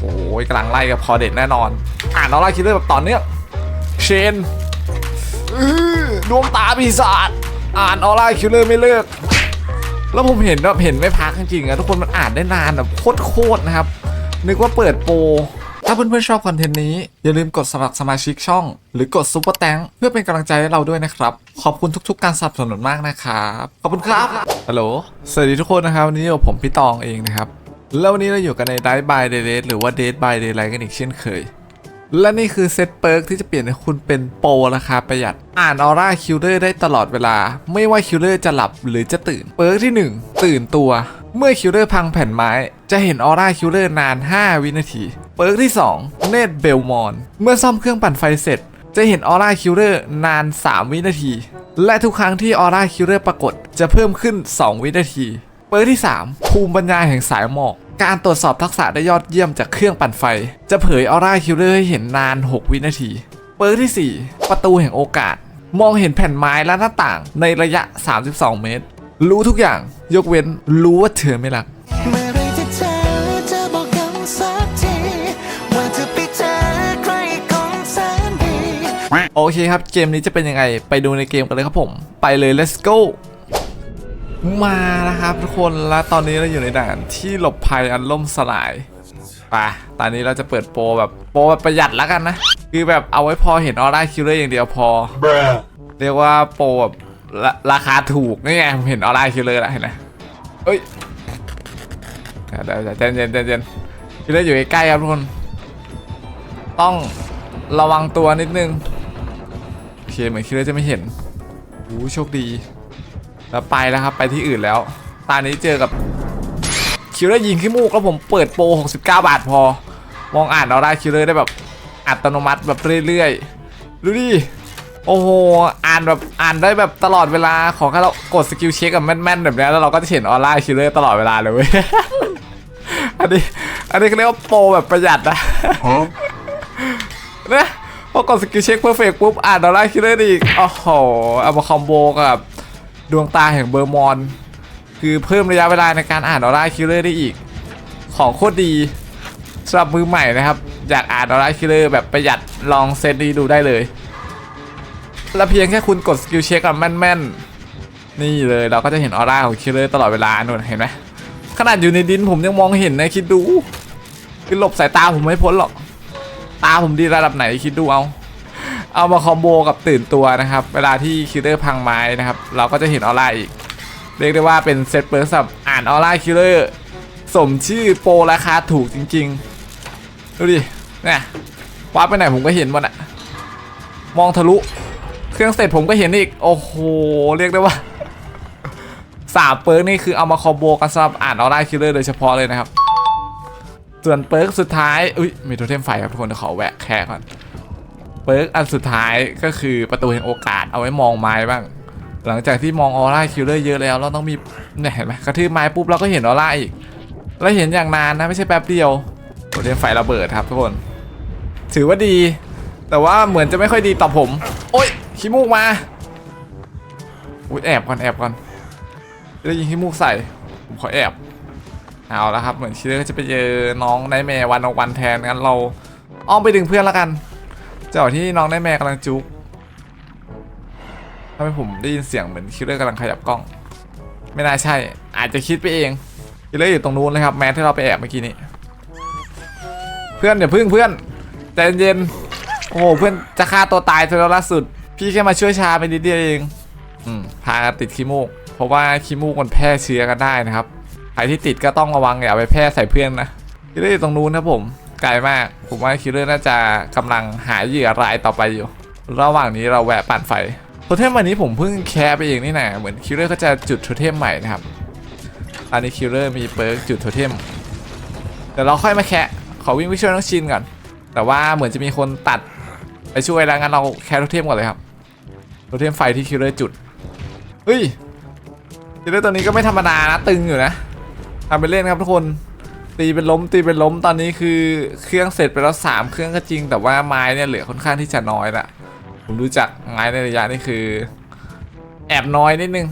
หกำลังไล่กับคอเด็ดแน่นอน อ่านออร่าคิลเลอร์แบบต่อเนื่องเชนดวงตาปีศาจอ่านออร่าคิลเลอร์ไม่เลิก แล้วผมเห็นแบบเห็นไม่พักจริงๆอะทุกคนมันอ่านได้นานแบบโคตรๆนะครับ นึกว่าเปิดโปรถ้าเพื่อนๆชอบคอนเทนต์นี้ อย่าลืมกดสมัครสมาชิกช่อง หรือกดซุปเปอร์แตงเพื่อเป็นกำลังใจให้เราด้วยนะครับ ขอบคุณทุกๆ การสนับสนุนมากนะครับ ขอบคุณครับฮัลโหลสวัสดีทุกคนนะครับวันนี้ผมพี่ตองเองนะครับ แล้ววันนี้เราอยู่กันใน d ด e by Daylight หรือว่า Date by Daylight กันอีกเช่นเคย และนี่คือเซตเปิร์กที่จะเปลี่ยนให้คุณเป็นโปรราคาประหยัด อ่านออร่าคิลเลอร์ได้ตลอดเวลา ไม่ว่าคิลเลอร์จะหลับหรือจะตื่น เปิร์กที่ 1 ตื่นตัว เมื่อคิลเลอร์พังแผ่นไม้ จะเห็นออร่าคิลเลอร์นาน 5 วินาที เปิร์กที่ 2 เนตเบลมอน เมื่อซ่อมเครื่องปั่นไฟเสร็จ จะเห็นออร่าคิลเลอร์นาน 3 วินาที และทุกครั้งที่ออร่าคิลเลอร์ปรากฏจะเพิ่มขึ้น 2 วินาที เปิร์กที่ 3 ภูมิปัญญาแห่งสายหมอก การตรวจสอบทักษะได้ยอดเยี่ยมจากเครื่องปั่นไฟ จะเผยออร่าคิลเลอร์ให้เห็นนาน 6 วินาที เปิร์กที่ 4 ประตูแห่งโอกาส มองเห็นแผ่นไม้และหน้าต่างในระยะ 32 เมตร รู้ทุกอย่างยกเว้นรู้ว่าเธอไม่รักเมื่อไรที่เธอจะบอกกันสักทีว่าเธอไปเจอใครของแสนดีโอเคครับ เกมนี้จะเป็นยังไง ไปดูในเกมกันเลยครับผม ไปเลย let's go มานะครับทุกคนและตอนนี้เราอยู่ในด่านที่หลบภัยอันล่มสลายไปตอนนี้เราจะเปิดโปรแบบโปรแบบประหยัดแล้วกันนะ คือแบบเอาไว้พอเห็นออร่าคิลเลอร์อย่างเดียวพอ เรียกว่าโปรแบบราคาถูกนี่ไงผมเห็นออร่าคิลเลอร์แล้วเห็นไหมเอ้ยเดี๋ยวเดี๋ยวเจนเจนเจนเจนคิลเลอร์อยู่ใกล้ครับทุกคน ต้องระวังตัวนิดนึงโอเคเหมือนคิดว่าจะไม่เห็นโอ้โชคดี แล้วไปแล้วครับ ไปที่อื่นแล้วตอนนี้เจอกับคิวเลอร์ยิงขี้มูกแล้วผมเปิดโปร 69 บาทพอ มองอ่านเอาได้คิวเลอร์ได้แบบอัตโนมัติแบบเรื่อยๆ ดูดิ โอ้โห อ่านแบบอ่านได้แบบตลอดเวลา ขอแค่เรากดสกิลเช็คกับแม่นๆแบบนี้แล้วเราก็จะเห็นออนไลน์คิลเลอร์ตลอดเวลาเลยเว้ย อันนี้ อันนี้เขาเรียกว่าโปรแบบประหยัดนะนะพอกดสกิลเช็คเพอร์เฟกปุ๊บอ่านดอลลาร์คิลเลอร์อีกโอ้โหเอามาคอมโบกับ ดวงตาแห่งเบอร์มอน คือเพิ่มระยะเวลาในการอ่านดอลลาคิลเลอร์ได้อีก ของโคตรดีสำหรับมือใหม่นะครับ อยากอ่านดอลลาคิลเลอร์แบบประหยัดลองเซตนี้ดูได้เลย แล้วเพียงแค่คุณกดสกิลเช็คกับแม่นๆ นี่เลยเราก็จะเห็นออร่าของคิลเลอร์ตลอดเวลานู่นเห็นไหมขนาดอยู่ในดินผมยังมองเห็นนะคิดดูคือหลบสายตาผมไม่พ้นหรอก ตาผมดีระดับไหนคิดดูเอา เอามาคอมโบกับตื่นตัวนะครับ เวลาที่คิลเลอร์พังไม้นะครับ เราก็จะเห็นออร่าอีก เรียกได้ว่าเป็นเซตเปิร์สับอ่านออร่าคิลเลอร์สมชื่อโปรราคาถูกจริง ๆ ดูดิเนี่ยว้าร์ปไปไหนผมก็เห็นหมดอะมองทะลุ เครื่องเสร็จผมก็เห็นอีก โอ้โห เรียกได้ว่าสามเปิร์กนี่คือเอามาคอมโบกันสำหรับอ่านออร่าคิลเลอร์โดยเฉพาะเลยนะครับ ส่วนเปิร์กสุดท้าย อุ้ยมีโทเทมไฟครับทุกคนเดี๋ยวขอแวะแค่ก่อน เปิร์กอันสุดท้ายก็คือประตูแห่งโอกาสเอาไว้มองไม้บ้าง หลังจากที่มองออร่าคิลเลอร์เยอะแล้วเราต้องมีเนี่ยเห็นไหมกระทืบไม้ปุ๊บเราก็เห็นออร่าอีกแล้วเห็นอย่างนานนะไม่ใช่แป๊บเดียวโทเทมไฟระเบิดครับทุกคน ถือว่าดี แต่ว่าเหมือนจะไม่ค่อยดีต่อผม โอ๊ยขี้มูกมาอุ้ยแอบก่อนแอบก่อนได้ยิงขี้มูกใส่ผมขอแอบเอาแล้วครับเหมือนชิลเลอร์จะไปเจอน้องไนแมร์วันอวันแทนงั้นเราอ้อมไปดึงเพื่อนแล้วกัน เจ้าที่น้องไนท์แมร์กำลังจุกทำให้ผมได้ยินเสียงเหมือนคิลเลอร์กำลังขยับกล้อง ไม่น่าใช่ อาจจะคิดไปเองคิลเลอร์อยู่ตรงนู้นเลยครับแมสที่เราไปแอบเมื่อกี้นี้ เพื่อนเดี๋ยวพึ่งเพื่อนใจเย็นโอ้โหเพื่อนจะฆ่าตัวตายซะแล้วล่าสุด พี่แค่มาช่วยชาไปนิดเดียวเองอืมพากันติดขี้มูก เพราะว่าขี้มูกมันแพร่เชื้อกันได้นะครับใครที่ติดก็ต้องระวังอย่าไปแพร่ใส่เพื่อนนะคิลเลอร์อยู่ตรงนู้นครับผม ไกลมาก ผมว่าคิลเลอร์น่าจะกำลังหาเหยื่อรายต่อไปอยู่ ระหว่างนี้เราแวะปั่นไฟโทเทมวันนี้ผมเพิ่งแคร์ไปเองนี่นะเหมือนคิลเลอร์ก็จะจุดโทเทมใหม่นะครับ อันนี้คิลเลอร์มีเปิร์กจุดโทเทมเดี๋ยวเราค่อยมาแคะขอวิ่งไปช่วยน้องชินก่อน แต่ว่าเหมือนจะมีคนตัดไปช่วยแล้วงั้นเราแคร์โทเทมก่อนเลยครับโทเทมไฟที่คิลเลอร์จุดเฮ้ยคิลเลอร์ตัวนี้ก็ไม่ธรรมดานะตึงอยู่นะทำไปเล่นครับทุกคน ตีเป็นล้มตีเป็นล้มตอนนี้คือเครื่องเสร็จไปแล้ว3เครื่องก็จริง แต่ว่าไม้เนี่ยเหลือค่อนข้างที่จะน้อยละผมรู้จักไม้ในระยะนี่คือ แอบน้อยนิดนึง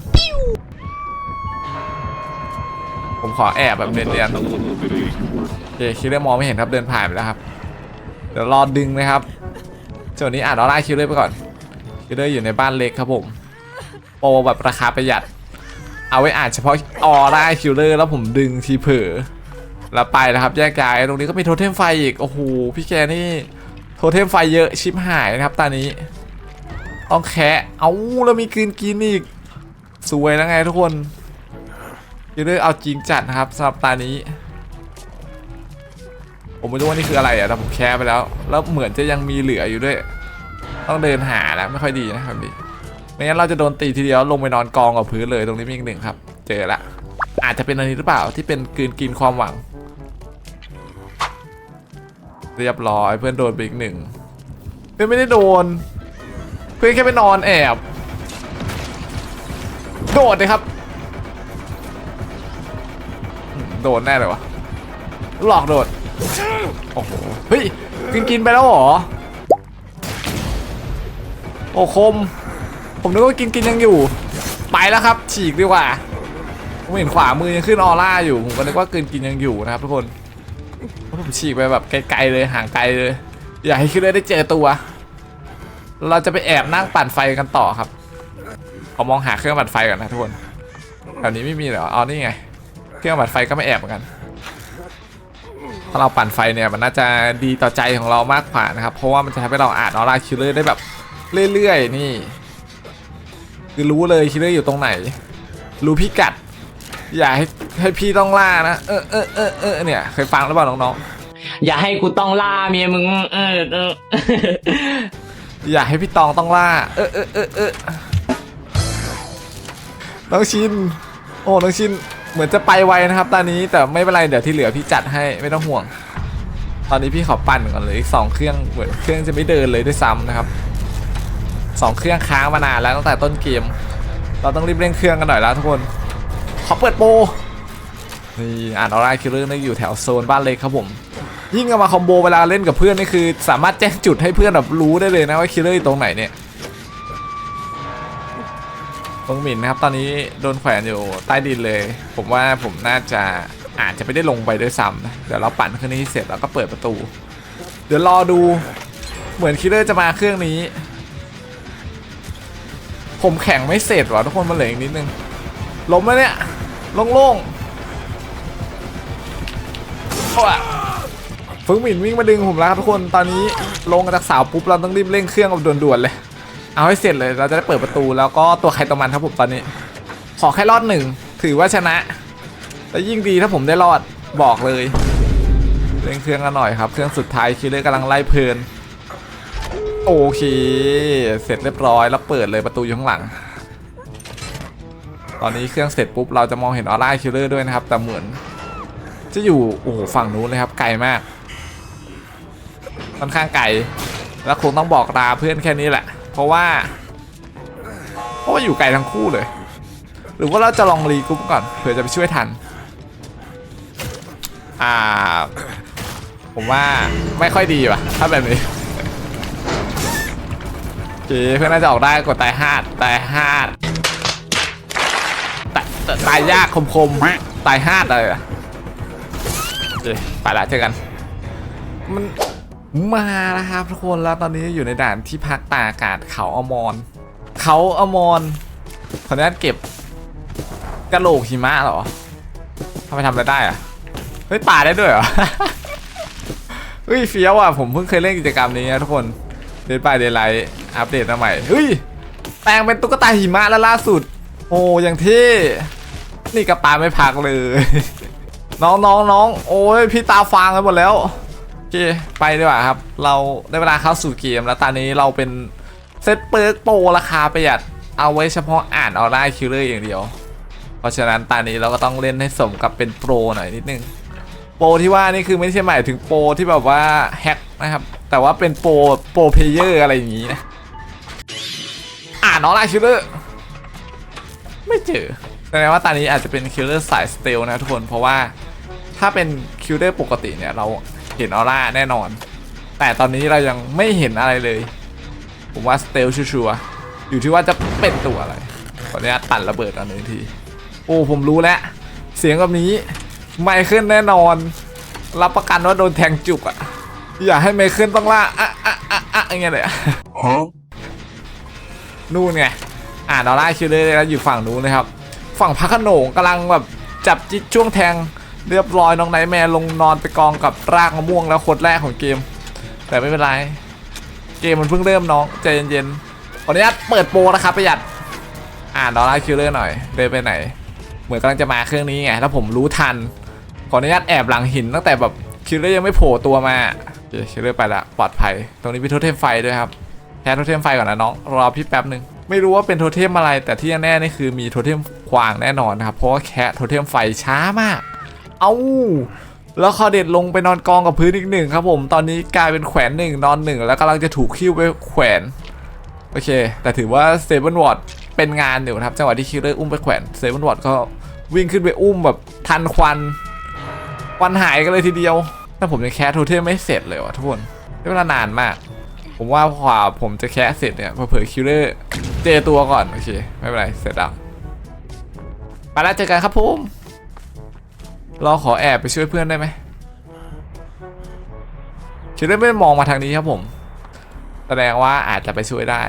ผมขอแอบแบบเนียนๆโอเคคิลเลอร์มองไม่เห็นครับเดินผ่านไปแล้วครับ เดี๋ยวรอดึงนะครับส่วนนี้อ่านออร่าคิลเลอร์ไปก่อนคิลเลอร์อยู่ในบ้านเล็กครับผมโปรแบบราคาประหยัด เอาไว้อ่านเฉพาะออร่าคิลเลอร์แล้วผมดึงทีเผลอ แล้วไปแล้วครับแยกย้ายตรงนี้ก็มีโทเทมไฟอีกโอ้โหพี่แกนี่โทเทมไฟเยอะชิบหายนะครับตอนนี้ต้องแคะเอาแล้วมีกลืนกินอีกสวยแล้วไงทุกคนคิลเลอร์เอาจริงจัดนะครับสำหรับตานี้ ผมไม่รู้ว่านี่คืออะไรอะแต่ผมแคร์ไปแล้ว แล้วเหมือนจะยังมีเหลืออยู่ด้วย ต้องเดินหาแล้วไม่ค่อยดีนะครับดิไม่งั้นเราจะโดนตีทีเดียวลงไปนอนกองกับพื้นเลยตรงนี้มีอีกหนึ่งครับ เจอละอาจจะเป็นอันนี้หรือเปล่าที่เป็นกืนกินความหวัง เรียบร้อยเพื่อนโดนไปอีกหนึ่งเพื่อนไม่ได้โดน เพื่อนแค่ไปนอนแอบ โดดเลยครับ โดนแน่เลยวะหลอกโดดโอ้โหเฮ้ยกินกินไปแล้วเหรอโอ้คม ผมนึกว่ากินกินยังอยู่ ไปแล้วครับ ฉีกดีกว่าผมเห็นขวามือยังขึ้นออร่าอยู่ผมก็นึกว่ากินกินยังอยู่นะครับทุกคน ผมฉีกไปแบบไกลๆเลยห่างไกลเลย อยากให้คิดเลยได้เจอตัว เราจะไปแอบนั่งปั่นไฟกันต่อครับขอมองหาเครื่องปั่นไฟก่อนนะทุกคนแถวนี้ไม่มีเหรออ๋อนี่ไง เครื่องปั่นไฟก็ไม่แอบเหมือนกัน ถ้าเราปั่นไฟเนี่ยมันน่าจะดีต่อใจของเรามากกว่านะครับ เพราะว่ามันจะทำให้เราอ่านออร่าคิลเลอร์ได้แบบเรื่อยๆนี่ คือรู้เลยคิลเลอร์อยู่ตรงไหน รู้พิกัด อย่าให้ให้พี่ต้องล่านะเออเออเออเออเนี่ยเคยฟังหรือเปล่าน้องอย่าให้กูต้องล่าเมียมึงเออเออๆอย่าให้พี่ตองต้องล่า เออเออเออเออน้องชิน โอ้น้องชินเหมือนจะไปไวนะครับ ตอนนี้แต่ไม่เป็นไรเดี๋ยวที่เหลือพี่จัดให้ไม่ต้องห่วง ตอนนี้พี่ขอปั่นก่อนเลยอีกสองเครื่องเหมือนเครื่องจะไม่เดินเลยด้วยซ้ำนะครับสองเครื่องค้างมานานแล้วตั้งแต่ต้นเกม เราต้องรีบเร่งเครื่องกันหน่อยแล้วทุกคน ขอเปิดโปนี่อ่านออร่าคิลเลอร์นี่อยู่แถวโซนบ้านเล็กครับผม ยิ่งเอามาคอมโบเวลาเล่นกับเพื่อนนี่คือ สามารถแจ้งจุดให้เพื่อนแบบรู้ได้เลยนะว่าคิลเลอร์อยู่ตรงไหนเนี่ยตรงหมินนะครับตอนนี้โดนแขวนอยู่ใต้ดินเลย ผมว่าผมน่าจะอาจจะไม่ได้ลงไปด้วยซ้ำนะเดี๋ยวเราปั่นเครื่องนี้เสร็จแล้วก็เปิดประตู เดี๋ยวรอดูเหมือนคิลเลอร์จะมาเครื่องนี้ ผมแข่งไม่เสร็จว่ะทุกคนมาเหลืออีกนิดนึงล้มแล้วเนี่ย โล่งๆโอ้ยฟึ้งหมินวิ่งมาดึงผมแล้วครับทุกคนตอนนี้ลงจากเสาปุ๊บเราต้องรีบเร่งเครื่องแบบด่วนๆเลย เอาให้เสร็จเลยเราจะได้เปิดประตูแล้วก็ตัวใครตัวมันครับผมตอนนี้ ขอแค่รอดหนึ่งถือว่าชนะและยิ่งดีถ้าผมได้รอดบอกเลยเร่งเครื่องกันหน่อยครับเครื่องสุดท้ายคิลเลอร์กำลังไล่เพลินโอเค เสร็จเรียบร้อยแล้วเปิดเลยประตูอยู่ข้างหลัง ตอนนี้เครื่องเสร็จปุ๊บเราจะมองเห็นออร่าคิลเลอร์ด้วยนะครับ แต่เหมือน จะอยู่โอ้โหฝั่งนู้นเลยครับ ไกลมาก ค่อนข้างไกล แล้วคงต้องบอกลาเพื่อนแค่นี้แหละ เพราะว่า เพราะว่าอยู่ไกลทั้งคู่เลย หรือว่าเราจะลองรีกรุ๊ปก่อนเผื่อจะไปช่วยทัน อ่า ผมว่าไม่ค่อยดีว่ะ ถ้าแบบนี้โอเคเพื่อนน่าจะออกได้กดตายฮาดตายฮาด ตายตายตายยากคมคมๆตายฮาดเลยอะโอเคไปละเจอกัน มันมาแล้วครับทุกคนแล้วตอนนี้อยู่ในด่านที่พักตากอากาศเขาอมรเขาอมรขออนุญาตเก็บกระโหลกหิมะเหรอทำไมทำอะไรได้อะเฮ้ยป่าได้ด้วยเหรอ เฮ้ยเฟี้ยวอะผมเพิ่งเคยเล่นกิจกรรมนี้นะทุกคนเดนไปเดนไลท์อัปเดตมาใหม่เฮ้ยแปลงเป็นตุ๊กตาหิมะแล้วล่าสุด โอ้ยังเท่ นี่กระปาไม่พักเลย น้องน้องน้องโอ้ยพี่ตาฟางกันหมดแล้วโอเคไปดีกว่าครับ เราได้เวลาเข้าสู่เกมแล้วตอนนี้เราเป็นเซตเปิร์กโปรราคาประหยัดเอาไว้เฉพาะอ่านออร่าคิลเลอร์อย่างเดียว เพราะฉะนั้นตอนนี้เราก็ต้องเล่นให้สมกับเป็นโปรหน่อยนิดนึงโปรที่ว่านี่คือไม่ใช่หมายถึงโปรที่แบบว่าแฮกนะครับ แต่ว่าเป็นโปรโปรเพลเยอร์อะไรอย่างนี้นะอ่านออร่าคิลเลอร์ไม่เจอ แสดงว่าตอนนี้อาจจะเป็นคิลเลอร์สายสเตลนะทุกคนเพราะว่าถ้าเป็นคิลเลอร์ปกติเนี่ยเราเห็นออร่าแน่นอน แต่ตอนนี้เรายังไม่เห็นอะไรเลย ผมว่าสเตลชัวร์ๆอยู่ที่ว่าจะเป็นตัวอะไรขออนุญาตตัดระเบิดอันนี้ที โอ้ผมรู้แล้ว เสียงแบบนี้ไมเคิลแน่นอน รับประกันว่าโดนแทงจุกอะอย่าให้ไมเคิลต้องล่าอะอะอะอะอย่างเงี้ยเลยอะนู่นไงอ่านอร่าคิวเลยแล้วอยู่ฝั่งนู้นนะครับ ฝั่งพระโขนงกำลังแบบจับจิตช่วงแทงเรียบร้อยน้องไนแมนลงนอนไปกองกับรากมะม่วงแล้วคนแรกของเกม แต่ไม่เป็นไร เกมมันเพิ่งเริ่มน้องใจเย็นๆขออนุญาตเปิดโปรนะครับประหยัดอ่านอร่าคิวเลอร์หน่อยเดินไปไหน เหมือนกำลังจะมาเครื่องนี้ไงถ้าผมรู้ทันขออนุญาตแอบหลังหินตั้งแต่แบบคิลเลอร์ยังไม่โผล่ตัวมาโอเคคิลเลอร์ไปละปลอดภัย ตรงนี้มีโทเทมไฟด้วยครับแค่โทเทมไฟก่อนนะน้องรอพี่แป๊บหนึ่ง ไม่รู้ว่าเป็นโทเทมอะไร แต่ที่แน่ๆนี่คือมีโทเทมควางแน่นอนนะครับ เพราะว่าแค่โทเทมไฟช้ามาก เอาแล้วคอเด็ดลงไปนอนกองกับพื้นอีกหนึ่งครับผมตอนนี้กลายเป็นแขวนหนึ่งนอนหนึ่งแล้วกำลังจะถูกคิ้วไปแขวนโอเค แต่ถือว่าเซเว่นวอร์ดเป็นงานอยู่นะครับจังหวะที่คิลเลอร์อุ้มไปแขวนเซเว่นวอร์ดก็วิ่งขึ้นไปอุ้มแบบทันควันควันหายกันเลยทีเดียวแต่ผมยังแคสโทเทมไม่เสร็จเลยวะทุกคนใช้เวลานานมาก ผมว่ากว่าผมจะแคสเสร็จเนี่ยเผื่อคิลเลอร์ เจอตัวก่อน โอเค ไม่เป็นไร เสร็จแล้วไปแล้วเจอกันครับผมเราขอแอบไปช่วยเพื่อนได้ไหมคิลเลอร์ไม่ได้มองมาทางนี้ครับผม แสดงว่าอาจจะไปช่วยได้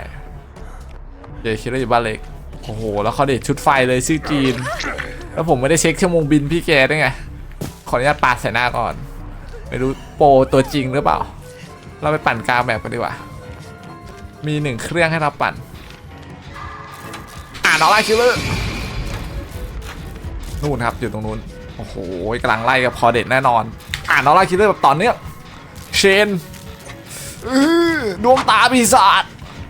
เดี๋ยวคิดว่าอยู่บ้านเล็ก โอ้โห แล้วเขาเด็ดชุดไฟเลยชื่อจีน แล้วผมไม่ได้เช็คชั่วโมงบินพี่แกได้ไง ขออนุญาตปาดใส่หน้าก่อน ไม่รู้โปรตัวจริงหรือเปล่า เราไปปั่นกลางแบบกันดีกว่า มีหนึ่งเครื่องให้เราปั่น อ่านออร่าคิลเลอร์นู่นครับอยู่ตรงนู้นโอ้โหกำลังไล่กับคอเด็ดแน่นอน อ่านออร่คิลเลอร์แบบต่อเนื่องเชนดวงตาปีศาจ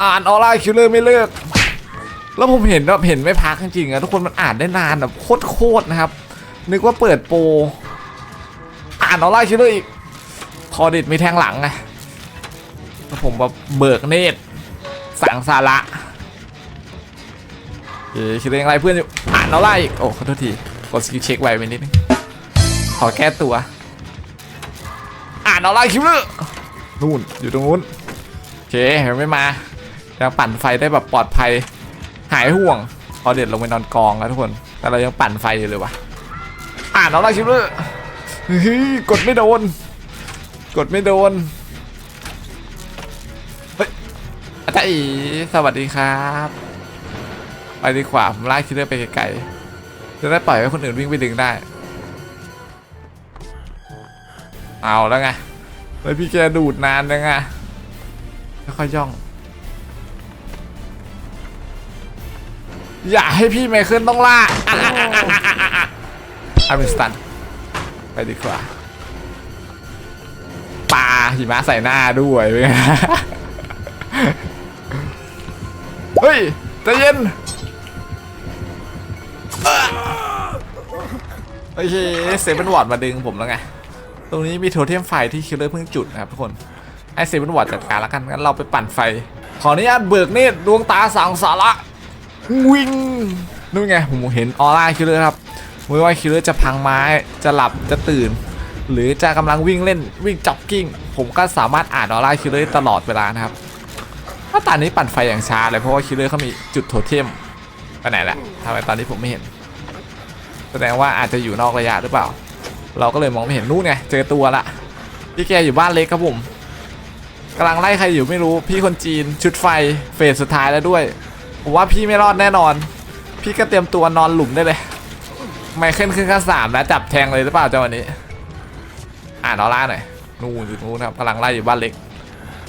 อ่านออร่าคิลเลอร์ไม่เลิกแล้วผมเห็นแบบเห็นไม่พักจริงๆอะทุกคนมันอ่านได้นานแบบโคตรๆนะครับ นึกว่าเปิดโปรอ่านออร่าคิลเลอร์อีกคอเด็ดมีแทงหลังไงแล้วผมแบบเบิกเนตรสังสาระ เฮ้ยคิดเองอะไรเพื่อนอยู่อ่านออร่าอีกโอ้ขอโทษทีกดสกิลเช็คไว้ไปนิดนึงขอแก้ตัว อ่านออร่าคิลเลอร์นู่นอยู่ตรงนู้นโอเคเห็นไม่มายังปั่นไฟได้แบบปลอดภัย หายห่วงพอเด็ดลงไปนอนกองแล้วทุกคน แต่เรายังปั่นไฟอยู่เลยวะอ่านเอาละคิปเลอร์เฮ้ยกดไม่โดน กดไม่โดนเฮ้ยอาจารย์อีสวัสดีครับ ไปดีกว่าผมไล่คิดเลอร์ไปไกลๆจะได้ปล่อยให้คนอื่นวิ่งไปดึงได้ เอาแล้วไงแล้วพี่แกดูดนานยังไงค่อยย่อง อย่าให้พี่ไมเคิลต้องล่าอะอะอะอะอะอะอะอามิสตัน ไปดีกว่าปาหิมะใส่หน้าด้วยเป็นไงเฮ้ยใจเย็น โอเคเซเว่นวอร์ดมาดึงผมแล้วไง ตรงนี้มีโทเทมไฟที่คิลเลอร์เพิ่งจุดนะครับทุกคนให้เซเว่นวอร์ดจัดการแล้วกันงั้นเราไปปั่นไฟ ขออนุญาตเบิกเนตรดวงตาสังสาระวิ่งนู่นไงผมเห็นออร่าคิลเลอร์ครับไม่ว่าคิลเลอร์จะพังไม้จะหลับจะตื่น หรือจะกำลังวิ่งเล่นวิ่งจ็อกกิ้ง ผมก็สามารถอ่านออร่าคิลเลอร์ตลอดเวลานะครับถ้าตอนนี้ปั่นไฟอย่างช้าเลยเพราะว่าคิลเลอร์เขามีจุดโทเทมไปไหนละทำไมตอนนี้ผมไม่เห็น แสดงว่าอาจจะอยู่นอกระยะหรือเปล่า เราก็เลยมองไม่เห็นนู่นไงเจอตัวละพี่แกอยู่บ้านเล็กครับผมกำลังไล่ใครอยู่ไม่รู้ พี่คนจีนชุดไฟเฟสสุดท้ายแล้วด้วยผมว่าพี่ไม่รอดแน่นอน พี่ก็เตรียมตัวนอนหลุมได้เลยไมเคลขึ้นขั้นสามแล้วจับแทงเลยหรือเปล่าเจ้าวันนี้ อ่านออร่าหน่อยนู่นอยู่นู่นครับกำลังไล่อยู่บ้านเล็ก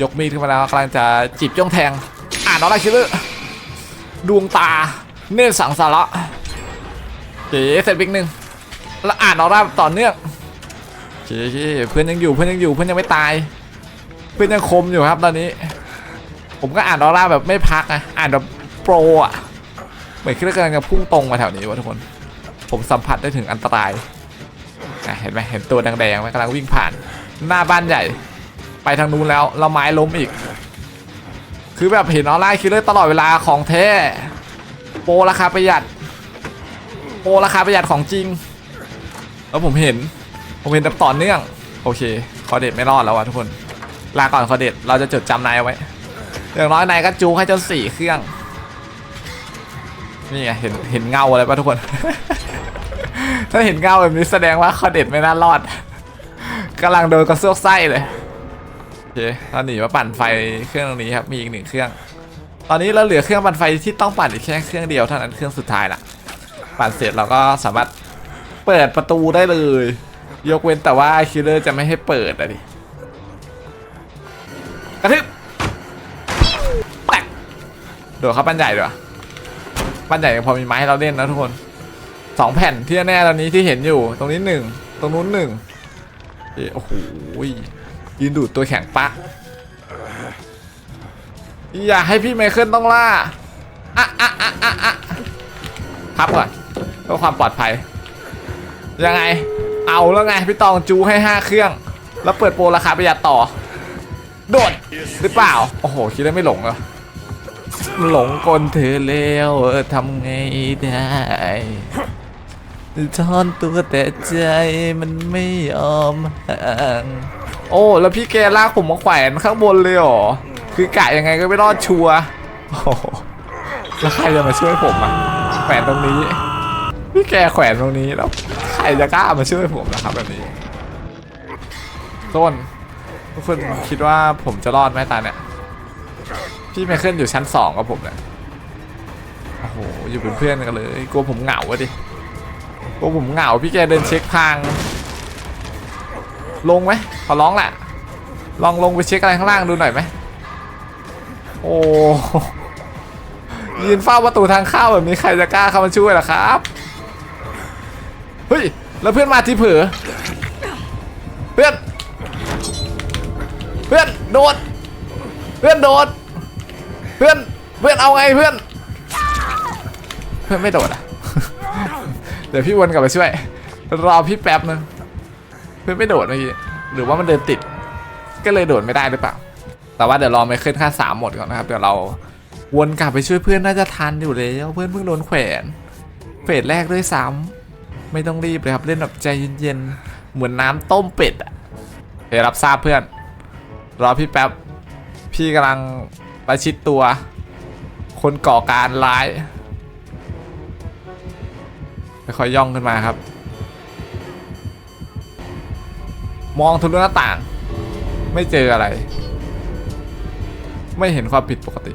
ยกมีดขึ้นมาแล้วกำลังจะจีบจ้องแทง อ่านออร่าคิลเลอร์ดวงตาเนตรสังสาระ เก๋เสร็จบิ๊กหนึ่งแล้วอ่านออร่าต่อเนื่องเคโอเพื่อนยังอยู่เพื่อนยังอยู่เพื่อนยังไม่ตาย เพื่อนยังคมอยู่ครับตอนนี้ ผมก็อ่านออร่าแบบไม่พักนะอ่านแบบโปรอะเหมือนคิดว่ากำลังจะพุ่งตรงมาแถวนี้วะทุกคน ผมสัมผัสได้ถึงอันตรายเห็นไหมเห็นตัวแดงๆไหมกำลังวิ่งผ่าน หน้าบ้านใหญ่ ไปทางนู้นแล้วเราไม้ล้มอีก คือแบบเห็นออร่าคิลเลอร์ตลอดเวลาของแท้โปรราคาประหยัด โปรราคาประหยัดของจริง แล้วผมเห็น ผมเห็นแบบต่อเนื่อง โอเค คอเด็ดไม่รอดแล้ววะทุกคน ลาก่อนคอเด็ดเราจะจดจำนายเอาไว้อย่างน้อยนายก็จูให้เจ้าสี่เครื่อง นี่ไงเห็นเห็นเงาอะไรปะทุกคน ถ้าเห็นเงาแบบนี้แสดงว่าคอเด็ดไม่น่ารอดกำลังโดนกระซวกไส้เลยโอเคเราหนีมาปั่นไฟเครื่องตรงนี้ครับมีอีกหนึ่งเครื่อง ตอนนี้เราเหลือเครื่องปั่นไฟที่ต้องปั่นอีกแค่เครื่องเดียวเท่านั้นเครื่องสุดท้ายละ ปั่นเสร็จเราก็สามารถเปิดประตูได้เลย ยกเว้นแต่ว่าคิลเลอร์จะไม่ให้เปิดอะดิกระทึบแตกโดดเข้าปั้นใหญ่ดีกว่าปั้นใหญ่พอมีไม้ให้เราเล่นนะทุกคนสองแผ่นที่แน่ตอนนี้ที่เห็นอยู่ ตรงนี้หนึ่งตรงนู้นหนึ่งโอ้โหยืนดูดตัวแข็งปักอย่าให้พี่ไมเคิลต้องล่าอะอะอะอะอะพับก่อน พื่อความปลอดภัย ยังไง เอาแล้วไงพี่ตองจูให้ 5 เครื่อง แล้วเปิดโปรราคาประหยัดต่อ โดดหรือเปล่า โอ้โห คิดได้ไม่หลงเหรอหลงกลเธอแล้วทำไงได้ทอนตัวแต่ใจมันไม่ยอมห่างโอ้ แล้วพี่แกลากผมมาแขวนข้างบนเลยเหรอ คือกะยังไงก็ไม่รอดชัวร์โอ้โหแล้วใครจะมาช่วยผมอะแขวนตรงนี้ พี่แกแขวนตรงนี้แล้วใครจะกล้ามาช่วยผมนะครับแบบนี้ต้นทุกคนคิดว่าผมจะรอดไหมตาเนี่ย พี่ไมเคิลอยู่ชั้นสองกับผมเนี่ยโอ้โหอยู่เป็นเพื่อนกันเลยกลัวผมเหงาดิกลัวผมเหงาพี่แกเดินเช็คพังลงไหมขอร้องแหละลองลงไปเช็คอะไรข้างล่างดูหน่อยไหมโอ้ยืนเฝ้าประตูทางเข้าแบบนี้ใครจะกล้าเข้ามาช่วยล่ะครับ เฮ้ย แล้วเพื่อนมาที่เผลอเพื่อน เพื่อนโดด เพื่อนโดด เพื่อน เพื่อนเอาไงเพื่อน เพื่อนไม่โดดอะ เดี๋ยวพี่วนกลับไปช่วย รอพี่แป๊บนึง เพื่อนไม่โดดเมื่อกี้ หรือว่ามันเดินติด ก็เลยโดดไม่ได้หรือเปล่า แต่ว่าเดี๋ยวรอไม่ขึ้นค่าสามหมดก่อนนะครับ เดี๋ยวเราวนกลับไปช่วยเพื่อนน่าจะทันอยู่แล้ว เพื่อนเพิ่งโดนแขวนเฟสแรกด้วยซ้ำ ไม่ต้องรีบเลยครับ เล่นแบบใจเย็นๆ เหมือนน้ำต้มเป็ดอะเดี๋ยวรับทราบเพื่อน รอพี่แป๊บ พี่กำลังประชิดตัว คนก่อการร้ายค่อยย่องขึ้นมาครับ มองทะลุหน้าต่าง ไม่เจออะไร ไม่เห็นความผิดปกติ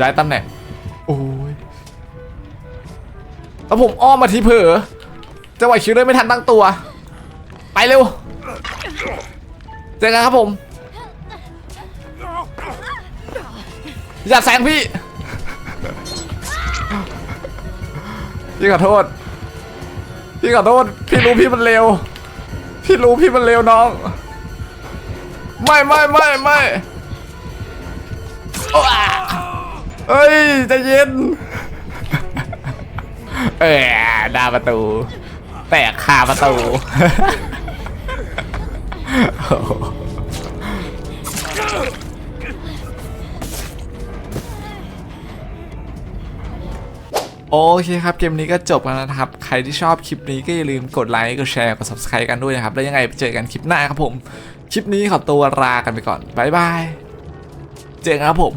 ย้ายตำแหน่ง โอ้ย แล้วผมอ้อมมาทีเผลอจังหวะคิวเลยไม่ทันตั้งตัว ไปเร็ว เจอกันครับผม อย่าแซงพี่พี่ขอโทษ พี่ขอโทษ พี่รู้พี่มันเร็ว พี่รู้พี่มันเร็วน้อง ไม่ไม่ไม่ไม่เอ้ยใจเย็น เออหน้าประตู แตกคาประตู โอเคครับ เกมนี้ก็จบแล้วนะครับ ใครที่ชอบคลิปนี้ก็อย่าลืมกดไลค์ กดแชร์ กด subscribe กันด้วยนะครับ แล้วยังไงไปเจอกันคลิปหน้าครับผม คลิปนี้ขอตัวลากันไปก่อน บ๊ายบาย เจอกันครับผม